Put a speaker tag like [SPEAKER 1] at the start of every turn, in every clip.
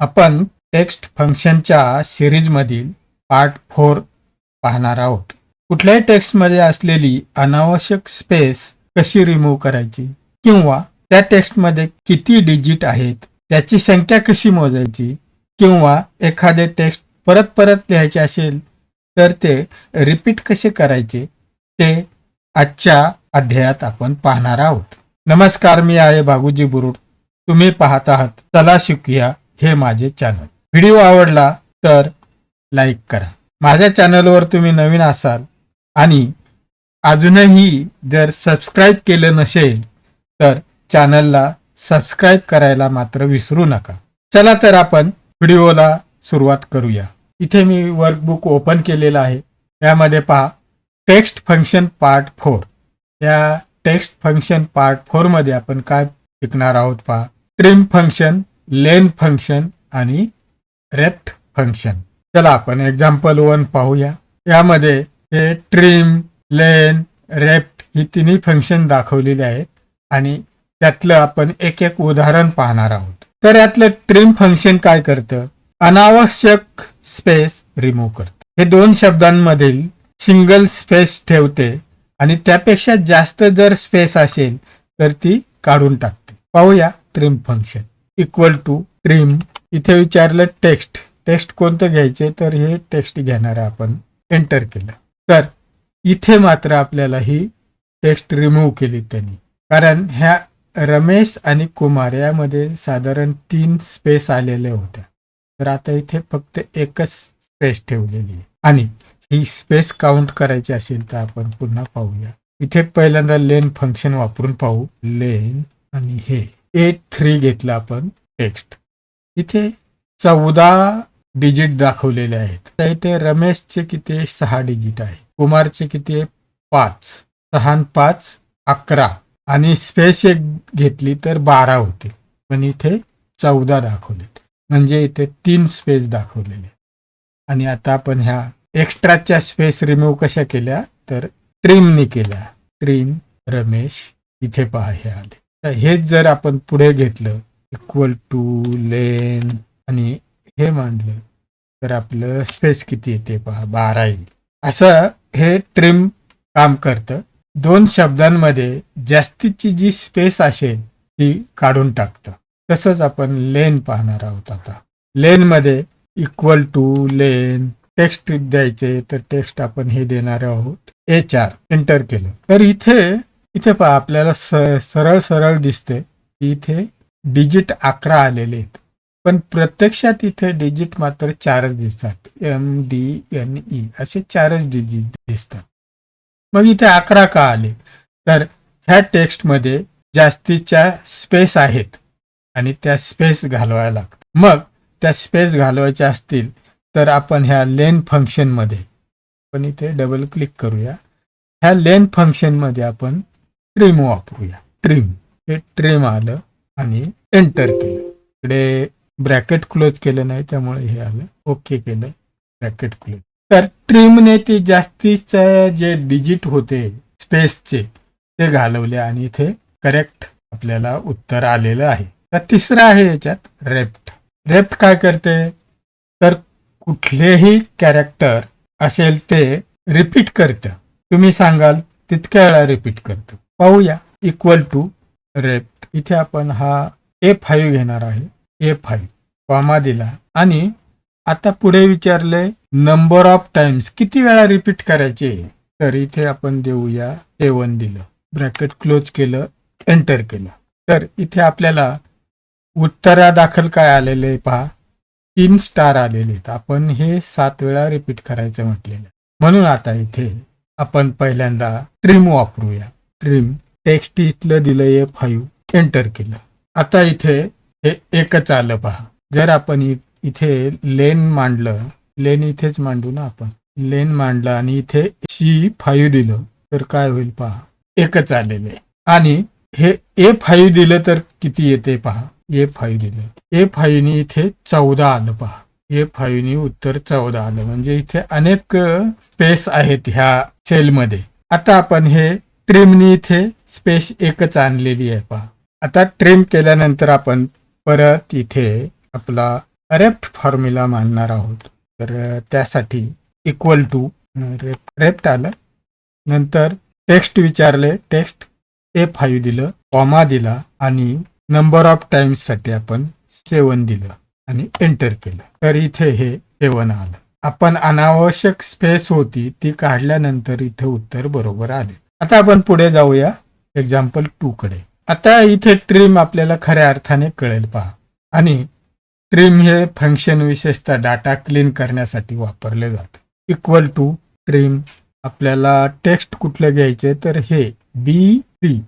[SPEAKER 1] आपण टेक्स्ट फंक्शनच्या सिरीजमधील part four पाहणार आहोत. कुठल्याही टेक्स्टमध्ये असलेली अनावश्यक स्पेस कशी रिमूव्ह करायची? किंवा त्या टेक्स्टमध्ये किती डिजिट आहेत? त्याची संख्या कशी मोजायची? किंवा एखादे टेक्स्ट परत परत लिहायचे असेल तर ते रिपीट कसे करायचे? ते आजच्या अध्यायात आपण पाहणार आहोत. नमस्कार मी आहे बाबूजी बुरुड. तुम्ही पाहत आहात चला शिकूया हे माझे चॅनल व्हिडिओ आवडला तर लाईक करा. माझ्या चॅनलवर तुम्ही नवीन असाल आणि अजूनही जर सबस्क्राईब केलं नसेल तर चॅनलला सबस्क्राईब करायला मात्र विसरू नका. चला तर आपण व्हिडिओला सुरुवात करूया. इथे मी वर्कबुक ओपन केलेलं आहे. यामध्ये पहा टेक्स्ट फंक्शन पार्ट फोर या टेक्स्ट फंक्शन पार्ट फोरमध्ये आपण काय शिकणार आहोत पहा. ट्रिम फंक्शन लेन फंक्शन आणि रेप्ट फंक्शन. चला आपण एक्झाम्पल वन पाहूया. यामध्ये हे ट्रिम लेन रेप्ट ही तिन्ही फंक्शन दाखवलेली आहेत आणि त्यातलं आपण एक एक उदाहरण पाहणार आहोत. तर यातलं ट्रिम फंक्शन काय करतं? अनावश्यक स्पेस रिमूव्ह करतं. हे दोन शब्दांमधील सिंगल स्पेस ठेवते आणि त्यापेक्षा जास्त जर स्पेस असेल तर ती काढून टाकते. पाहूया trim function equal to trim इथे विचारलं टेक्स्ट. टेक्स्ट कोणतं घ्यायचे? तर हे टेक्स्ट घेणार आपण. एंटर केलं. तर इथे मात्र आपल्याला ही टेक्स्ट रिमूव्ह केली त्यांनी. कारण ह्या रमेश आणि कुमार यामध्ये साधारण तीन स्पेस आलेल्या होत्या. तर आता इथे फक्त एकच स्पेस ठेवलेली आहे. आणि ही स्पेस काउंट करायची असेल तर आपण पुन्हा पाहूया. इथे पहिल्यांदा लेन फंक्शन वापरून पाहू. लेन आणि हे. एट थ्री घेतला आपण टेक्स्ट इथे चौदा डिजिट दाखवलेले आहेत. तर इथे रमेशचे किती आहे? सहा डिजिट आहे. कुमारचे किती आहे? पाच. सहा पाच अकरा. आणि स्पेस एक घेतली तर बारा होते. पण इथे चौदा दाखवलेत म्हणजे इथे तीन स्पेस दाखवलेले आणि आता आपण ह्या एक्स्ट्राच्या स्पेस रिमूव्ह कशा केल्या? तर ट्रिमनी केल्या. ट्रिम रमेश इथे पहा हे आले. तर हेच जर आपण पुढे घेतलं इक्वल टू लेन आणि हे मांडलं तर आपलं स्पेस किती येते पहा बारा येईल. असं हे ट्रिम काम करतं. दोन शब्दांमध्ये जास्तीची जी स्पेस असेल ती काढून टाकतं. तसंच आपण लेन पाहणार आहोत आता. लेन मध्ये इक्वल टू लेन टेक्स्ट द्यायचे तर टेक्स्ट आपण हे देणार आहोत ए चार एंटर केलं. तर इथे इथे पहा आपल्याला स- सरळ सरळ दिसते इथे डिजिट अकरा आलेले आहेत. पण प्रत्यक्षात इथे डिजिट मात्र चारच दिसतात. एम डी एन ई असे चारच डिजिट दिसतात. मग इथे अकरा का आले? तर ह्या टेक्स्टमध्ये जास्तीच्या स्पेस आहेत आणि त्या स्पेस घालवायला लागतात. मग त्या स्पेस घालवायच्या असतील तर आपण ह्या लेन फंक्शनमध्ये आपण इथे डबल क्लिक करूया. ह्या लेन फंक्शनमध्ये आपण ट्रिम वापरूया. ट्रिम. हे ट्रिम आलं आणि एंटर केलं. इकडे ब्रॅकेट क्लोज केलं नाही त्यामुळे हे आलं. ओके केलं. Bracket close. तर ट्रिमने ते जास्तीचे जे डिजिट होते स्पेसचे ते घालवले आणि इथे करेक्ट आपल्याला उत्तर आलेलं आहे. तर तिसरं आहे याच्यात रेप्ट. रेप्ट काय करते? तर कुठलेही कॅरेक्टर असेल ते रिपीट करतं. तुम्ही सांगाल तितक्या वेळा रिपीट करतं. पाहूया. इक्वल टू रेप्ट इथे आपण हा ए फाईव्ह घेणार आहे. ए फाईव्ह कॉमा दिला. आणि आता पुढे विचारले नंबर ऑफ टाइम्स किती वेळा रिपीट करायचे? तर इथे आपण देऊया सेवन दिलं. ब्रॅकेट क्लोज केलं एंटर केलं. तर इथे आपल्याला उत्तरादाखल काय आलेले पहा. तीन स्टार आलेले आहेत. आपण हे सात वेळा रिपीट करायचं म्हटलेलं म्हणून आता इथे आपण पहिल्यांदा ट्रिम वापरूया. ट्रिम टेक्स्ट इथलं दिलं ए फाईव्ह एंटर केलं. आता इथे हे एकच आलं पहा. जर आपण इथे लेन मांडलं लेन इथेच मांडू ना आपण. लेन मांडलं आणि इथे सी फाईव्ह दिलं तर काय होईल पहा. एकच आलेले. आणि हे ए फाईव्ह दिलं तर किती येते पहा? ए फाईव्ह दिलं. ए फाईव्हनी इथे चौदा आलं पहा. ए फाईव्हनी उत्तर चौदा आलं. म्हणजे इथे अनेक स्पेस आहेत ह्या सेलमध्ये आता आपण हे ट्रिमनी इथे स्पेस एकच आणलेली आहे पहा. आता ट्रिम केल्यानंतर आपण परत इथे आपला रेप्ट फॉर्म्युला मांडणार आहोत. तर त्यासाठी इक्वल टू रेप रेप्ट आलं. नंतर टेक्स्ट विचारले टेक्स्ट ए फाईव्ह दिलं कॉमा दिला आणि नंबर ऑफ टाइम्ससाठी आपण सेवन दिलं आणि एंटर केलं. तर इथे हे सेवन आलं. आपण अनावश्यक स्पेस होती ती काढल्यानंतर इथे उत्तर बरोबर आले. आता आपण पुढे जाऊया एक्झाम्पल टू कडे. आता इथे ट्रिम आपल्याला खऱ्या अर्थाने कळेल पहा. आणि ट्रिम हे फंक्शन विशेषतः डाटा क्लीन करण्यासाठी वापरले जाते. इक्वल टू ट्रिम आपल्याला टेक्स्ट कुठलं घ्यायचे तर हे बी थ्री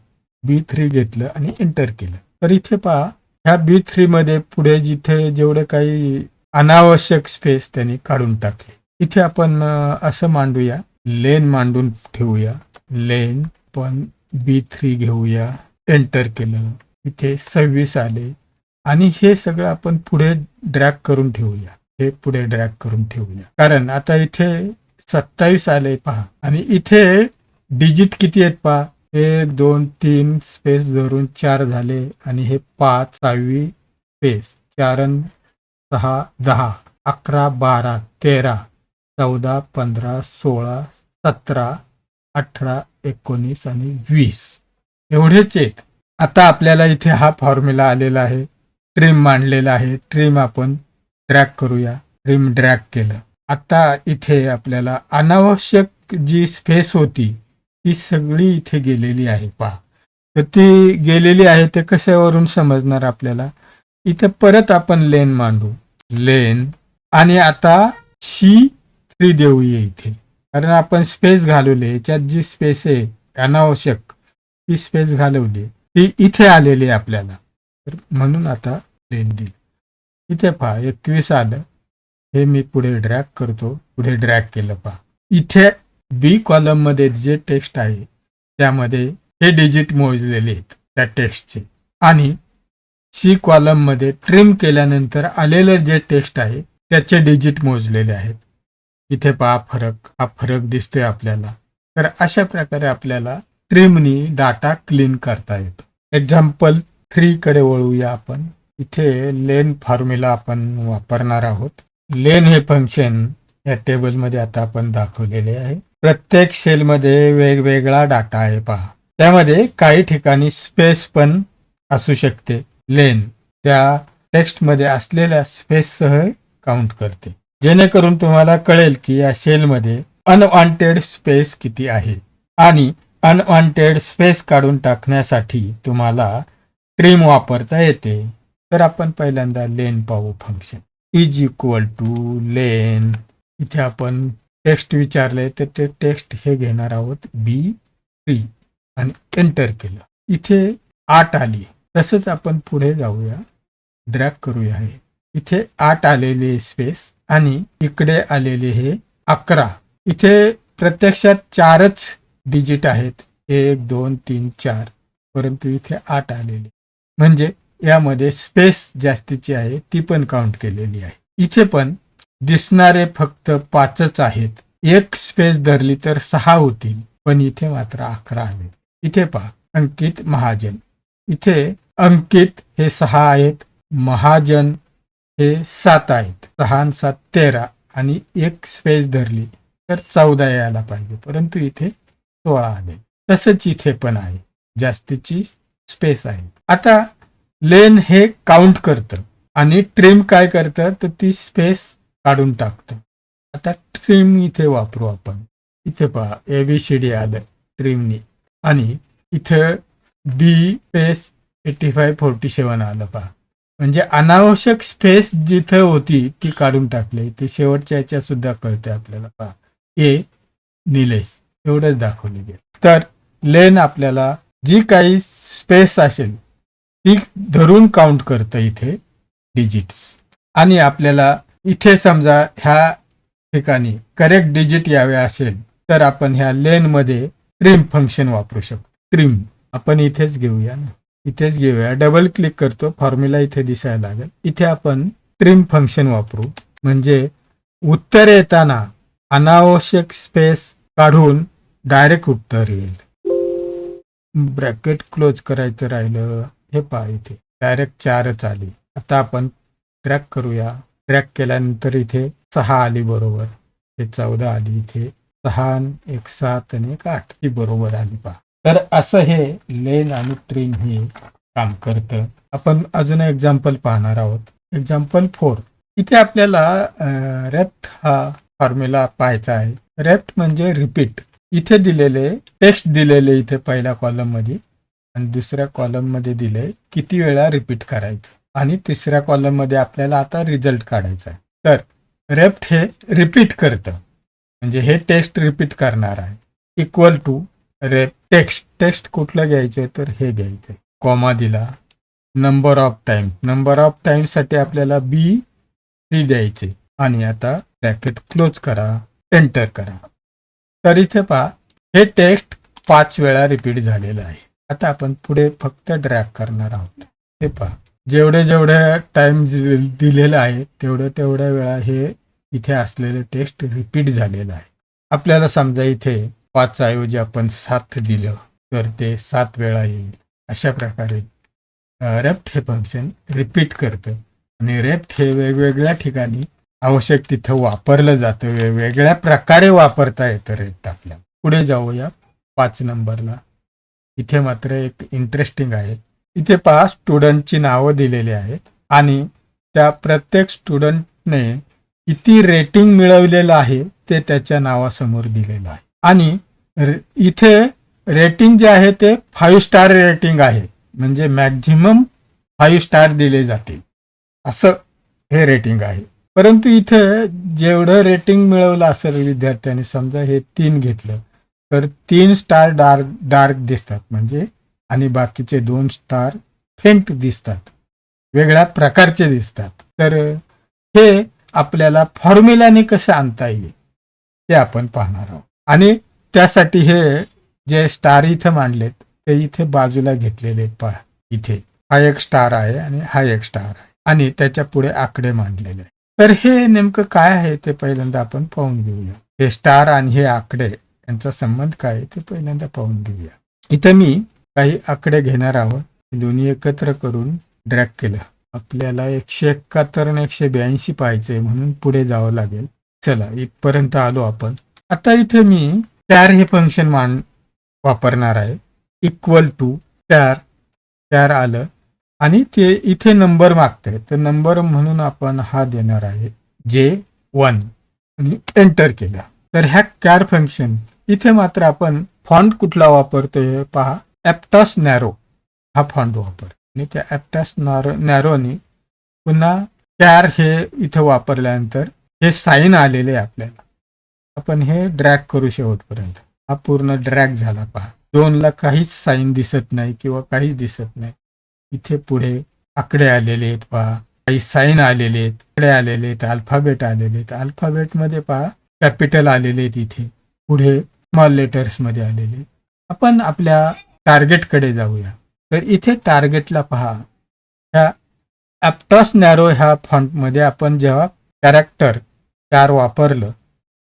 [SPEAKER 1] बी थ्री घेतलं आणि एंटर केलं. तर इथे पहा ह्या बी थ्री मध्ये पुढे जिथे जेवढे काही अनावश्यक स्पेस त्यांनी काढून टाकले. इथे आपण असं मांडूया लेन मांडून ठेवूया. लेन पण बी थ्री घेऊया. एंटर केलं. इथे सव्वीस आले. आणि हे सगळं आपण पुढे ड्रॅग करून ठेवूया. हे पुढे ड्रॅग करून ठेवूया. कारण आता इथे सत्तावीस आले पहा. आणि इथे डिजिट किती आहेत पहा? हे दोन तीन स्पेस धरून चार झाले. आणि हे पाच सहावी स्पेस चार सहा दहा. अकरा बारा तेरा. चौदा पंधरा सोळा सतरा अठरा एकोणीस आणि वीस. एवढेच आहेत आता आपल्याला इथे हा फॉर्म्युला आलेला आहे. ट्रिम मांडलेला आहे. ट्रिम आपण ड्रॅग करूया. ट्रिम ड्रॅग केलं. आता इथे आपल्याला अनावश्यक जी स्पेस होती ती सगळी इथे गेलेली आहे. पहा. तर ती गेलेली आहे ते कशावरून समजणार आपल्याला? इथे परत आपण लेन मांडू. लेन आणि आता सी थ्री देऊया इथे. कारण आपण स्पेस घालवले याच्यात जी स्पेस आहे अनावश्यक ती स्पेस घालवली ती इथे आलेली आहे आपल्याला. तर म्हणून आता प्लेन दिली. इथे पहा एकवीस आलं. हे मी पुढे ड्रॅग करतो. पुढे ड्रॅग केलं पहा. इथे बी कॉलममध्ये जे टेक्स्ट आहे त्यामध्ये हे डिजिट मोजलेले आहेत त्या टेक्स्टचे आणि सी कॉलममध्ये ट्रिम केल्यानंतर आलेलं जे टेक्स्ट आहे त्याचे डिजिट मोजलेले आहेत. इथे पहा फरक. हा फरक दिसतोय आपल्याला. तर अशा प्रकारे आपल्याला ट्रिमनी डाटा क्लीन करता येतो. एक्झाम्पल थ्री कडे वळूया आपण. इथे लेन फॉर्म्युला आपण वापरणार आहोत. लेन हे फंक्शन या टेबलमध्ये आता आपण दाखवलेले आहे. प्रत्येक सेलमध्ये वेगवेगळा डाटा आहे पहा. त्यामध्ये काही ठिकाणी स्पेस पण असू शकते. लेन त्या टेक्स्टमध्ये असलेल्या स्पेससह काउंट करते. जेणेकरून तुम्हाला कळेल की या सेलमध्ये अनवॉन्टेड स्पेस किती आहे. आणि अनवॉन्टेड स्पेस काढून टाकण्यासाठी तुम्हाला ट्रिम वापरता येते. तर आपण पहिल्यांदा लेन पाहू function is equal to len इथे आपण टेक्स्ट विचारले तर ते टेक्स्ट हे घेणार आहोत बी थ्री आणि एंटर केलं. इथे आठ आली तसंच आपण पुढे जाऊया. ड्रॅग करूया हे. इथे आठ आलेले स्पेस आणि इकडे आलेले हे अकरा. इथे प्रत्यक्षात चारच डिजिट आहेत. एक दोन तीन चार. परंतु इथे आठ आलेले. म्हणजे यामध्ये स्पेस जास्तीची आहे ती पण काउंट केलेली आहे. इथे पण दिसणारे फक्त पाचच आहेत. एक स्पेस धरली तर सहा होतील. पण इथे मात्र अकरा आले. इथे पहा अंकित महाजन. इथे अंकित हे सहा आहेत. महाजन हे सात आहेत. सहा आणि सात तेरा आणि एक स्पेस धरली तर चौदा यायला पाहिजे. परंतु इथे सोळा आले तसंच इथे पण आहे. जास्तीची स्पेस आहे. आता लेन हे काउंट करतं आणि ट्रिम काय करतं? तर ती स्पेस काढून टाकतं. आता ट्रिम इथे वापरू आपण. इथे पहा एबीसीडी आलं ट्रिमनी. आणि इथं B space eighty five forty seven आलं पहा. म्हणजे अनावश्यक स्पेस जिथं होती ती काढून टाकली. ते शेवटच्या याच्यात सुद्धा कळते आपल्याला. पहा ए निलेश. एवढंच दाखवले गेलं. तर लेन आपल्याला जी काही स्पेस असेल ती धरून काउंट करतं इथे डिजिट्स आणि आपल्याला इथे समजा ह्या ठिकाणी करेक्ट डिजिट यावे असेल तर आपण ह्या लेन मध्ये ट्रिम फंक्शन वापरू शकतो. ट्रिम आपण इथेच घेऊया ना. इथेच घेऊया. डबल क्लिक करतो. फॉर्म्युला इथे दिसायला लागेल. इथे आपण ट्रिम फंक्शन वापरू. म्हणजे उत्तर येताना अनावश्यक स्पेस काढून डायरेक्ट उत्तर येईल. ब्रॅकेट क्लोज करायचं राहिलं. हे पहा इथे. डायरेक्ट चारच आली. आता आपण ट्रॅक करूया. ट्रॅक केल्यानंतर इथे सहा आली बरोबर. हे चौदा आली इथे. सहा एक सात आणि एक आठ. ही बरोबर आली पहा. तर असं हे लेन आणि ट्रिम हे काम करतं. आपण अजून एक्झाम्पल पाहणार आहोत. एक्झाम्पल फोर इथे आपल्याला रेप्ट हा फॉर्म्युला पाहायचा आहे. रेप्ट म्हणजे रिपीट इथे दिलेले टेक्स्ट दिलेले इथे पहिल्या कॉलममध्ये आणि दुसऱ्या कॉलममध्ये दिले किती वेळा रिपीट करायचं. आणि तिसऱ्या कॉलममध्ये आपल्याला आता रिझल्ट काढायचा आहे. तर रेप्ट हे रिपीट करतं. म्हणजे हे टेक्स्ट रिपीट करणार आहे. Equal to rep text text कुठलं घ्यायचं तर हे घ्यायचं कॉमा दिला. Number of time number of टाइमसाठी आपल्याला बी थ्री द्यायचे. आणि आता ब्रॅकेट क्लोज करा. एंटर करा. तर इथे पहा हे टेक्स्ट पाच वेळा रिपीट झालेलं आहे. आता आपण पुढे फक्त ड्रॅग करणार आहोत. हे पहा जेवढे जेवढे टाइम दिलेला आहे तेवढं तेवढ्या वेळा हे इथे असलेलं टेक्स्ट रिपीट झालेलं आहे. आपल्याला समजा इथे पाच ऐवजी आपण सात दिलं तर ते सात वेळा येईल. अशा प्रकारे रेप्ट हे फंक्शन रिपीट करतं. आणि रेप्ट हे वेगवेगळ्या ठिकाणी आवश्यक तिथं वापरलं जातं. वेगवेगळ्या प्रकारे वापरता येतं रेप्ट आपल्या पुढे जाऊया पाच नंबरला. इथे मात्र एक इंटरेस्टिंग आहे. इथे पहा स्टुडंटची नावं दिलेली आहेत. आणि त्या प्रत्येक स्टुडंटने किती रेटिंग मिळवलेलं आहे ते त्याच्या नावासमोर दिलेलं आहे. आणि इथे रेटिंग जे आहे ते फाईव्ह स्टार रेटिंग आहे. म्हणजे मॅक्झिमम फाईव्ह स्टार दिले जातील. असं हे रेटिंग आहे. परंतु इथे जेवढं रेटिंग मिळवलं असेल विद्यार्थ्यांनी समजा हे तीन घेतलं तर तीन स्टार डार्क डार्क दिसतात. म्हणजे आणि बाकीचे दोन स्टार फेंट दिसतात. वेगळ्या प्रकारचे दिसतात. तर हे आपल्याला फॉर्म्युलाने कसं आणता येईल ते आपण पाहणार आहोत. आणि त्यासाठी हे जे स्टार इथं मांडलेत ते इथे बाजूला घेतलेले पहा इथे. हा एक स्टार आहे आणि हा एक स्टार आहे. आणि त्याच्या पुढे आकडे मांडलेले. तर हे नेमकं काय आहे ते पहिल्यांदा आपण पाहून घेऊया. हे स्टार आणि हे आकडे यांचा संबंध काय आहे ते पहिल्यांदा पाहून घेऊया. इथं मी काही आकडे घेणार आहोत. दोन्ही एकत्र करून ड्रॅक केलं. आपल्याला एकशे एकाहत्तर आणि एकशे ब्याऐंशी पाहायचे म्हणून पुढे जावं लागेल. चला इथपर्यंत आलो आपण. आता इथे मी पॅर हे फंक्शन मान वापरणार आहे. इक्वल टू पॅर पॅर आलं. आणि ते इथे नंबर मागतंय तर नंबर म्हणून आपण हा देणार आहे. जे वन आणि एंटर केला. तर ह्या कॅर फंक्शन इथे मात्र आपण फॉन्ट कुठला वापरतोय पहा. ऍप्टॉस नॅरो हा फॉन्ट वापर. आणि त्या ऍप्टॉस नॅरो नॅरोनी पुन्हा कॅर हे इथे वापरल्यानंतर हे साईन आलेले आहे आपल्याला. आपण हे ड्रॅग करू शेवटपर्यंत. हा पूर्ण ड्रॅग झाला पहा. दोनला काहीच साईन दिसत नाही किंवा काहीच दिसत नाही. इथे पुढे आकडे आलेले आहेत पहा. काही साईन आलेले आहेत आकडे आलेले आहेत अल्फाबेट आलेले आहेत. अल्फाबेटमध्ये पहा कॅपिटल आलेले आहेत इथे. पुढे स्मॉल लेटर्समध्ये आलेले आपण आपल्या टार्गेटकडे जाऊया. तर इथे टार्गेटला पहा. ह्या ॲप्टॉस नॅरो ह्या फॉन्टमध्ये आपण जेव्हा कॅरेक्टर चार वापरलं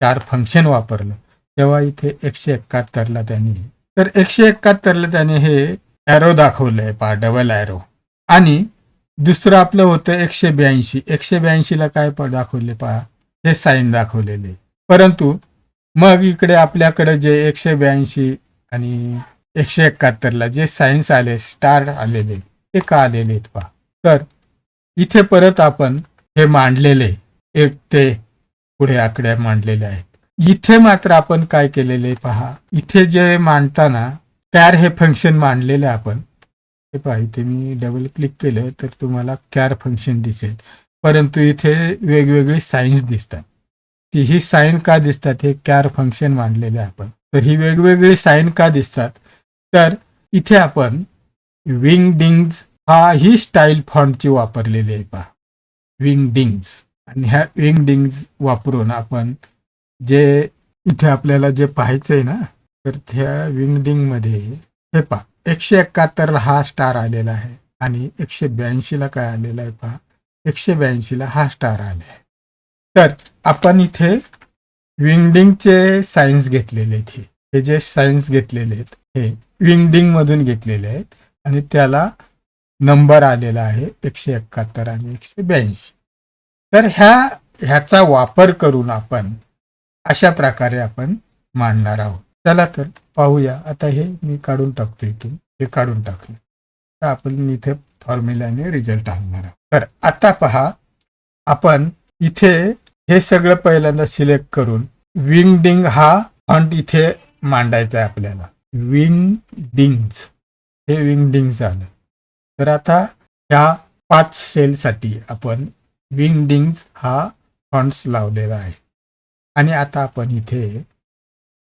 [SPEAKER 1] चार फंक्शन वापरलं. तेव्हा इथे एकशे एकाहत्तरला त्यांनी तर एकशे एकाहत्तरला त्याने हे ॲरो दाखवलंय पहा डबल ॲरो आणि दुसरं आपलं होतं एकशे ब्याऐंशी. एकशे ब्याऐंशीला काय दाखवले पहा? हे साईन दाखवलेले परंतु मग इकडे आपल्याकडे जे एकशे ब्याऐंशी आणि एकशे एकाहत्तरला जे सायन्स आले स्टार आलेले ते का आलेले आहेत पहा? तर इथे परत आपण हे मांडलेले एक ते पुढे आकड्या मांडलेल्या आहेत. इथे मात्र आपण काय केलेले पहा. इथे जे मांडताना कॅर हे फंक्शन मांडलेले आपण. हे पहा इथे मी डबल क्लिक केलं तर तुम्हाला कॅर फंक्शन दिसेल. परंतु इथे वेगवेगळी सायन्स दिसतात. ती ही साईन का दिसतात हे कॅर फंक्शन मांडलेले आपण. तर ही वेगवेगळी साईन का दिसतात? तर इथे आपण विंग डिंग्ज हा ही स्टाईल फॉन्टची वापरलेली आहे पहा. विंग डिंग्ज आणि ह्या विंगडिंग्ज वापरून आपण जे इथे आपल्याला जे पाहायचंय ना तर त्या विंगडिंगमध्ये हे पहा एकशे एकाहत्तरला हा स्टार आलेला आहे आणि एकशे ब्याऐंशीला काय आलेला आहे पहा एकशे ब्याऐंशीला हा स्टार आले आहे तर आपण इथे विंगडिंगचे सायन्स घेतलेले आहेत हे. हे जे सायन्स घेतलेले आहेत हे विंगडिंग मधून घेतलेले आहेत आणि त्याला नंबर आलेला आहे एकशे एकाहत्तर आणि एकशे ब्याऐंशी तर ह्या ह्याचा वापर करून आपण अशा प्रकारे आपण मांडणार आहोत. चला तर पाहूया. आता हे मी काढून टाकतो इथून. हे काढून टाकलं. तर आपण इथे फॉर्म्युल्याने रिझल्ट आणणार आहोत. तर आता पहा आपण इथे हे सगळं पहिल्यांदा सिलेक्ट करून विंग डिंग हा फॉन्ट इथे मांडायचा आहे आपल्याला. विंग डिंग्ज हे विंग डिंग झालं. तर आता ह्या पाच सेलसाठी आपण विंगडिंग्ज हा फंड्स लावलेला आहे. आणि आता आपण इथे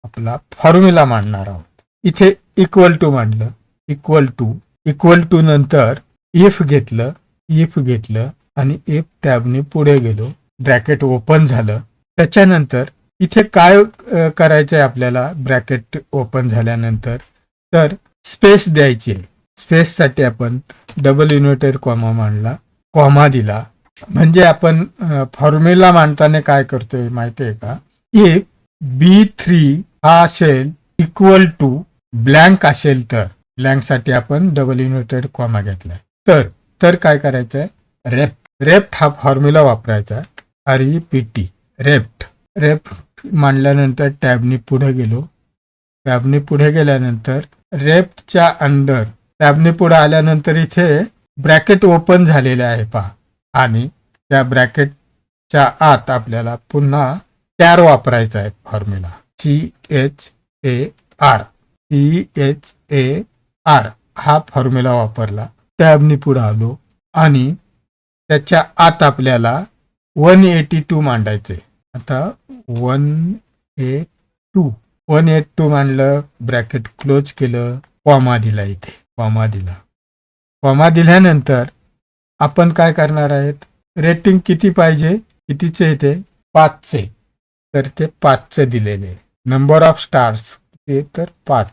[SPEAKER 1] आपला फॉर्म्युला मांडणार आहोत. इथे इक्वल टू मांडलं. इक्वल टू इक्वल टू नंतर इफ घेतलं. इफ घेतलं. आणि इफ टॅबने पुढे गेलो. ब्रॅकेट ओपन झालं. त्याच्यानंतर इथे काय करायचं करायचंय आपल्याला? ब्रॅकेट ओपन झाल्यानंतर तर स्पेस द्यायची आहे. स्पेससाठी आपण डबल युनिटेड कॉमा मांडला. कॉमा दिला. म्हणजे आपण फॉर्म्युला मांडताना काय करतोय माहिती आहे का? इफ बी थ्री हा असेल इक्वल टू ब्लँक असेल तर. ब्लँकसाठी आपण डबल युनिटेड कॉमा घेतलाय. तर तर काय करायचंय? रेप्ट रेप्ट हा फॉर्म्युला वापरायचा. R E P T rept rept मांडल्यानंतर टॅबनी पुढे गेलो. टॅबनी पुढे गेल्यानंतर रेप्टच्या अंडर टॅबनी पुढे आल्यानंतर इथे ब्रॅकेट ओपन झालेले आहे पहा. आणि त्या ब्रॅकेटच्या आत आपल्याला पुन्हा टॅर वापरायचा आहे formula. C H A R C H A R हा फॉर्म्युला वापरला. टॅबनी पुढे आलो आणि त्याच्या आत आपल्याला वन एटी टू मांडायचे. आता one eight two one eight two मांडलं ब्रॅकेट क्लोज केलं कॉमा दिला इथे. कॉमा दिला. कॉमा दिल्यानंतर आपण काय करणार आहेत? रेटिंग किती पाहिजे? कितीचे इथे पाचचे. तर ते पाचचे दिलेले. नंबर ऑफ स्टार्स ते तर पाच.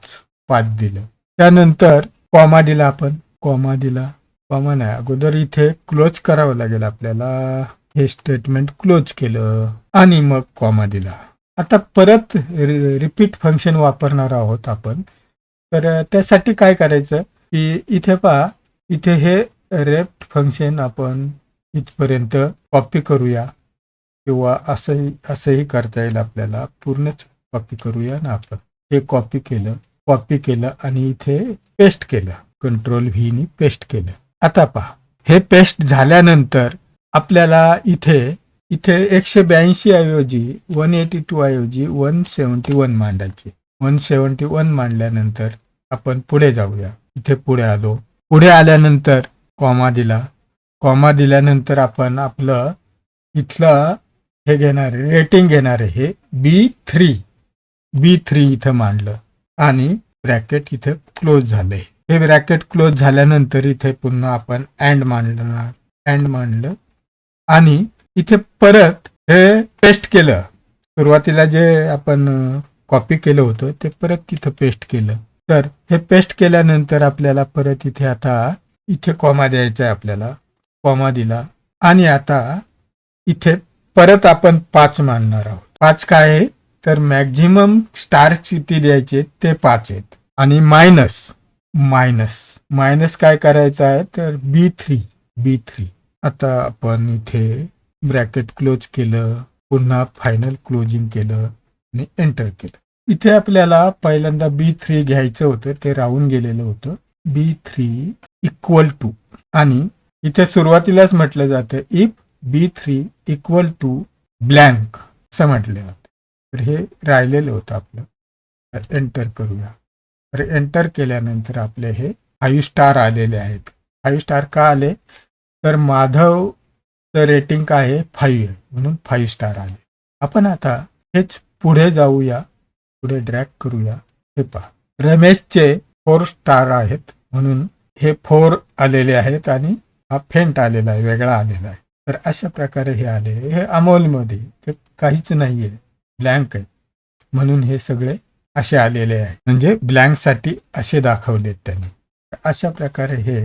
[SPEAKER 1] पाच दिलं. त्यानंतर कॉमा दिला आपण. कॉमा दिला. कॉमा नाही. अगोदर इथे क्लोज करावं लागेल आपल्याला. हे स्टेटमेंट क्लोज केलं. आणि मग कॉमा दिला. आता परत रिपीट फंक्शन वापरणार आहोत आपण. तर त्यासाठी काय करायचं? की इथे पहा. इथे हे रेप फंक्शन आपण इथपर्यंत कॉपी करूया किंवा असंही असंही करता येईल आपल्याला. पूर्णच कॉपी करूया ना आपण. हे कॉपी केलं कॉपी केलं आणि इथे पेस्ट केलं. कंट्रोल व्हीनी पेस्ट केलं. आता पहा. हे पेस्ट झाल्यानंतर आपल्याला इथे इथे एकशे ब्याऐंशी ऐवजी वन एटी टू ऐवजी वन सेवन्टी वन मांडायचे. वन सेवन्टी वन मांडल्यानंतर आपण पुढे जाऊया. इथे पुढे आलो. पुढे आल्यानंतर कॉमा दिला. कॉमा दिल्यानंतर आपण आपलं इथलं हे घेणार रेटिंग घेणार आहे हे बी थ्री बी थ्री इथं मांडलं आणि ब्रॅकेट इथे क्लोज झालंय. हे ब्रॅकेट क्लोज झाल्यानंतर इथे पुन्हा आपण अँड मांडणार अँड मांडलं आणि इथे परत हे पेस्ट केलं. सुरुवातीला जे आपण कॉपी केलं होतं ते परत तिथं पेस्ट केलं. तर हे पेस्ट केल्यानंतर आपल्याला परत इथे आता इथे कॉमा द्यायचा आहे आपल्याला. कॉमा दिला. आणि आता इथे परत आपण पाच मानणार आहोत. पाच काय आहे तर मॅक्झिमम स्टार किती द्यायचे? ते पाच आहेत. आणि मायनस मायनस मायनस काय करायचं आहे? तर बी थ्री बी थ्री आता आपण इथे ब्रॅकेट क्लोज केलं पुन्हा फायनल क्लोजिंग केलं आणि एंटर केलं. इथे आपल्याला पहिल्यांदा बी थ्री घ्यायचं होतं ते राहून गेलेलं होतं. बी थ्री इक्वल टू आणि इथे सुरुवातीलाच म्हटलं जातं if B three equal to blank असं म्हटलं जातं. तर हे राहिलेलं होतं आपलं. एंटर करूया. तर एंटर केल्यानंतर आपले हे फाईव्ह स्टार आलेले आहेत. फाईव्ह स्टार का आले? तर माधवचं रेटिंग काय आहे? फाईव्ह आहे. म्हणून फाईव्ह स्टार आले. आपण आता हेच पुढे जाऊया. पुढे ड्रॅग करूया. हे पहा. रमेशचे फोर स्टार आहेत म्हणून हे फोर आलेले आहेत आणि हा फेंट आलेला आहे वेगळा आलेला आहे. तर अशा प्रकारे हे आले. हे अमोलमध्ये ते काहीच नाही आहे ब्लँक आहे. म्हणून हे सगळे असे आलेले आहे. म्हणजे ब्लँकसाठी असे दाखवलेत त्यांनी. अशा प्रकारे हे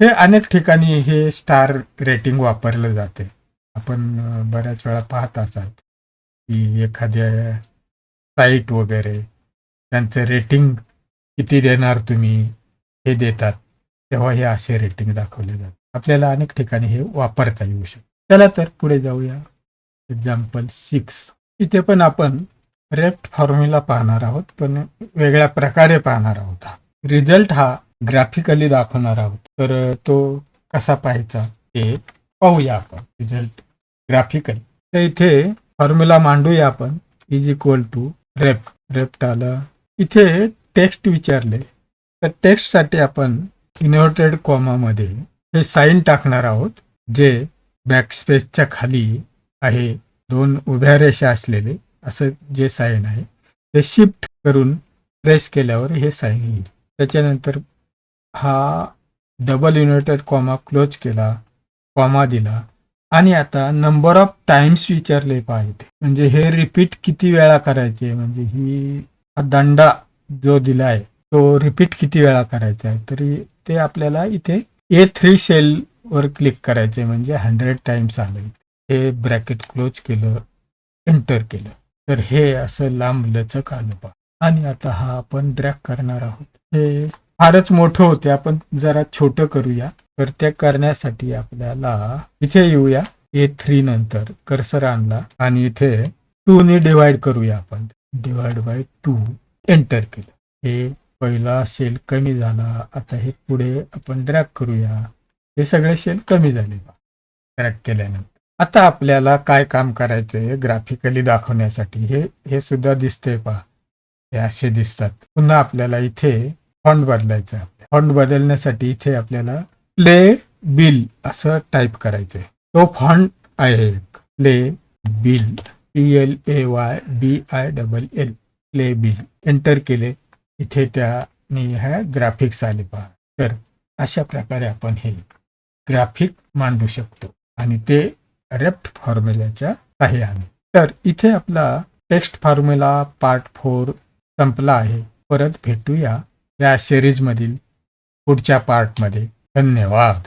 [SPEAKER 1] हे अनेक ठिकाणी हे स्टार रेटिंग वापरलं जाते. आपण बऱ्याच वेळा पाहत असाल की एखाद्या साईट वगैरे त्यांचं रेटिंग किती देणार तुम्ही? हे देतात. तेव्हा हे असे रेटिंग दाखवले जाते आपल्याला अनेक ठिकाणी हे वापरता येऊ शकते. चला तर पुढे जाऊया. एक्झाम्पल सिक्स इथे पण आपण रेप्ट फॉर्म्युला पाहणार आहोत पण वेगळ्या प्रकारे पाहणार आहोत रिझल्ट हा ग्राफिकली दाखवणार आहोत. तर तो कसा पाहायचा ते पाहूया आपण. रिझल्ट ग्राफिकली तर इथे फॉर्म्युला मांडूया आपण. Is equal to rept rept आलं. इथे टेक्स्ट विचारले. तर टेक्स्टसाठी आपण इन्व्हर्टेड कॉमामध्ये हे साईन टाकणार आहोत जे बॅकस्पेसच्या खाली आहे. दोन उभ्या रेषा असलेले असं जे साईन आहे ते शिफ्ट करून प्रेस केल्यावर हे साईन येईल. त्याच्यानंतर हा डबल युनायटेड कॉमा क्लोज केला कॉमा दिला. आणि आता नंबर ऑफ टाइम्स विचारले पाहिजे म्हणजे हे रिपीट किती वेळा करायचे? म्हणजे ही हा दंडा जो दिला आहे तो रिपीट किती वेळा करायचा आहे तरी ते आपल्याला इथे ए थ्री सेल वर क्लिक करायचे म्हणजे हंड्रेड टाइम्स आलं हे ब्रॅकेट क्लोज केलं एंटर केलं. तर हे असं लांब लचक आलं पा आणि आता हा आपण ड्रॅग करणार आहोत. हे फारच मोठं होते आपण जरा छोटं करूया. तर ते करण्यासाठी आपल्याला इथे येऊया ए थ्री नंतर कर्सर आणला. आणि इथे टू ने डिवाइड करूया आपण. डिवाइड बाय टू एंटर केलं. हे पहिला सेल कमी झाला आता हे पुढे आपण ड्रॅग करूया. हे सगळे सेल कमी झाले ड्रॅग केल्यानंतर. आता आपल्याला काय काम करायचंय ग्राफिकली दाखवण्यासाठी? हे हे सुद्धा दिसतंय पहा हे असे दिसतात. पुन्हा आपल्याला इथे फॉन्ट बदलायचं आहे. फॉन्ट बदलण्यासाठी इथे आपल्याला प्ले बिल असं टाईप करायचंय. तो फॉन्ट आहे Playbill P L A Y B I double L Playbill enter केले. इथे त्याने ह्या ग्राफिक्स आले पहा. तर अशा प्रकारे आपण हे ग्राफिक मांडू शकतो. आणि ते रेप्ट फॉर्म्युल्याच्या साह्याने. तर इथे आपला टेक्स्ट फॉर्म्युला पार्ट फोर संपला आहे. परत भेटूया या सिरीजमधील पुढच्या पार्टमध्ये धन्यवाद.